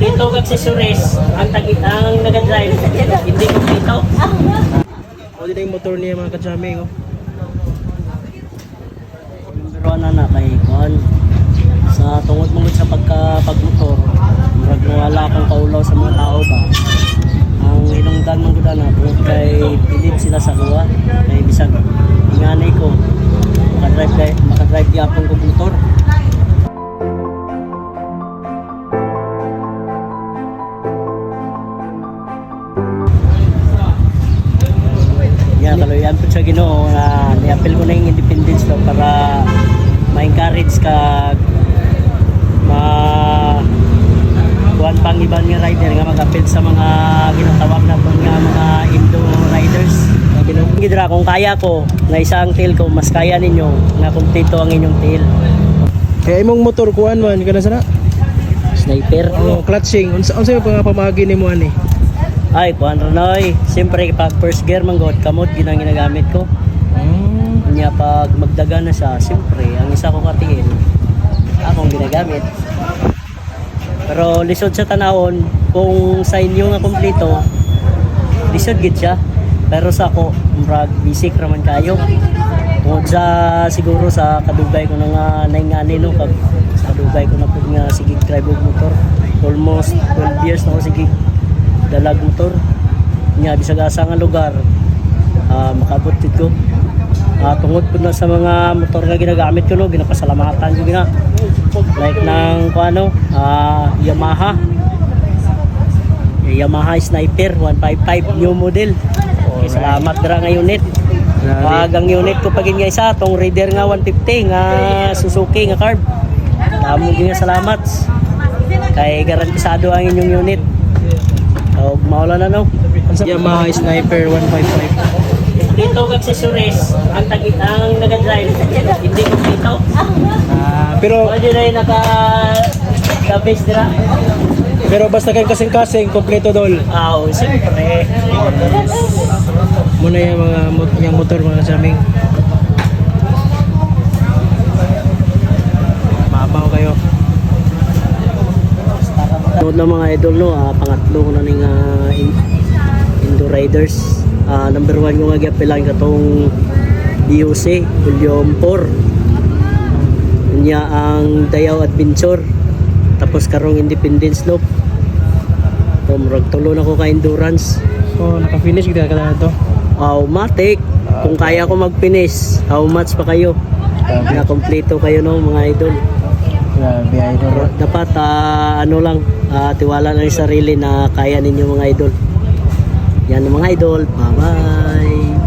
Dito accessories, ang tagit ang nag-drive, hindi ko dito. O din yung motor niya mga kachami oh. Pero na na kay Kwan, sa tungod mong sa pagka pagmotor, murag wala akong kaulaw sa mga tao ba. Ang hinungdan mong guda na, tungod kay pilit sila sa kuha, kay bisag inganay ko, makadrive kay makadrive yapon ko motor. Yeah, kaloyan po sa Ginoo na ni-appeal ko na yung independence daw para ma-encourage ka ma kuhan pang ibang nga rider nga mag-appeal sa mga ginatawag na po nga mga Indo riders. Gidra kung kaya ko na isang tail ko mas kaya ninyo nga kumpleto ang inyong tail. Kaya imong motor kuan man kana sana. Sniper. Oh, clutching. Unsa unsa yung mga pamagi nimo ani? Ay, kuhan rin ay. Siyempre, pag first gear man god, kamot ginang ginagamit ko. Mm. Kanya pag magdaga na siya, siyempre, ang isa ko katiin, akong ginagamit. Pero lisod sa tanawon, kung sa inyo nga kompleto, lisod gid siya. Pero sa ako, murag bisik raman kayo. Tungod sa siguro sa kadugay ko na nga naingani no pag sa kadugay ko na pud nga sige drive motor. Almost 12 years na ako sige dalag motor. Nya bisag asa nga lugar, ah makabot ko. Ah, tungod po na sa mga motor nga ginagamit ko no, ginapasalamatan ko gina. Like ng ano, ah, Yamaha. Yamaha Sniper 155 new model. Okay, salamat dira nga unit. Pag ang unit ko pagin nga isa, tong Raider nga 150 nga Suzuki nga carb. Damo nga salamat. Kay garantisado ang inyong unit. So, maula na no. Yamaha Sniper 155. Dito accessories, ang tagit ang nag-drive, hindi ko dito. Ah, pero Pwede na yung naka sa base dira. pero basta kay kasing-kasing kompleto dol. Ah, oh, siyempre. Muna yung mga mot yung motor mga kachami. Tungod na mga idol no, ah, pangatlo ko na ning ah, in- Indo Riders. Ah, number one ko nga giapilan katong DOC, Volume 4. Niya ang Dayaw Adventure. Tapos karong Independence Loop. Tumrag tulo na ko ka endurance. So, naka-finish kita kada na to. How matik. Kung kaya ko mag-finish, how much pa kayo? Na kompleto kayo no mga idol. Grabe idol. Dapat ah, ano lang, ah, tiwala lang sa sarili na kaya ninyo mga idol. Yan mga idol. Bye-bye.